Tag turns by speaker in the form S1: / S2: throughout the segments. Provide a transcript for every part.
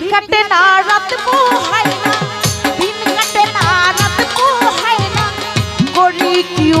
S1: কাটে না রাত পোহায় না। দিন কাটে না রাত কিউ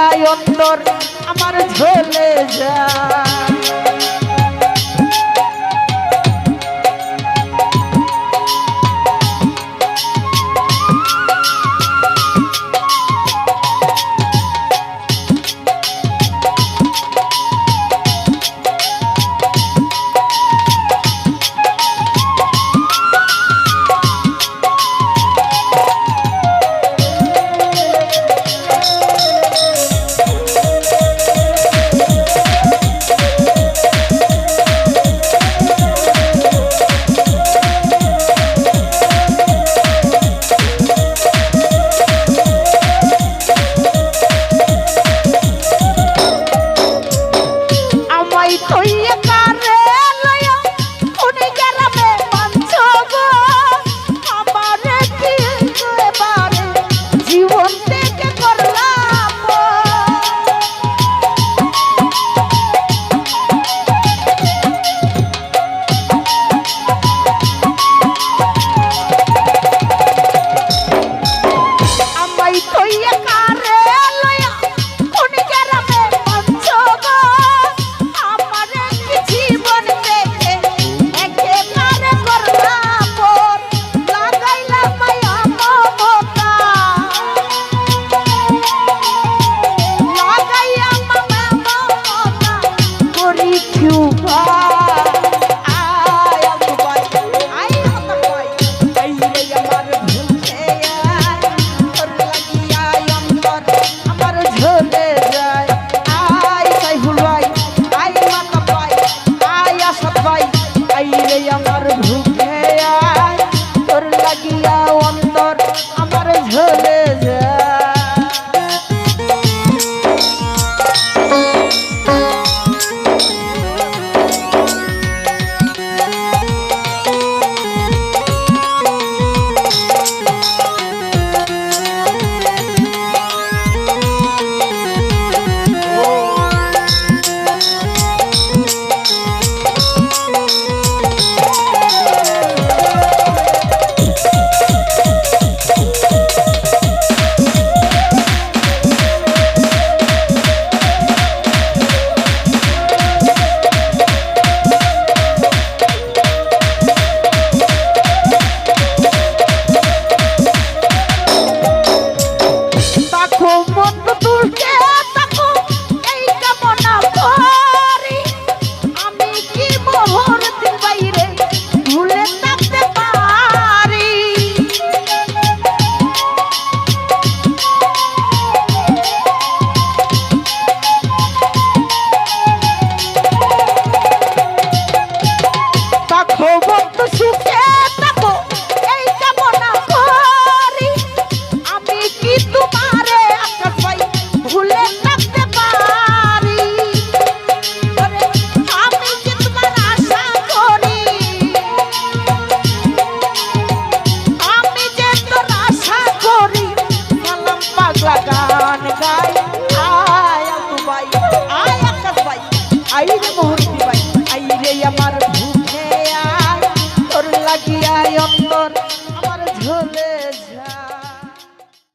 S1: যায় অন্তর আমার ঝলে যায়।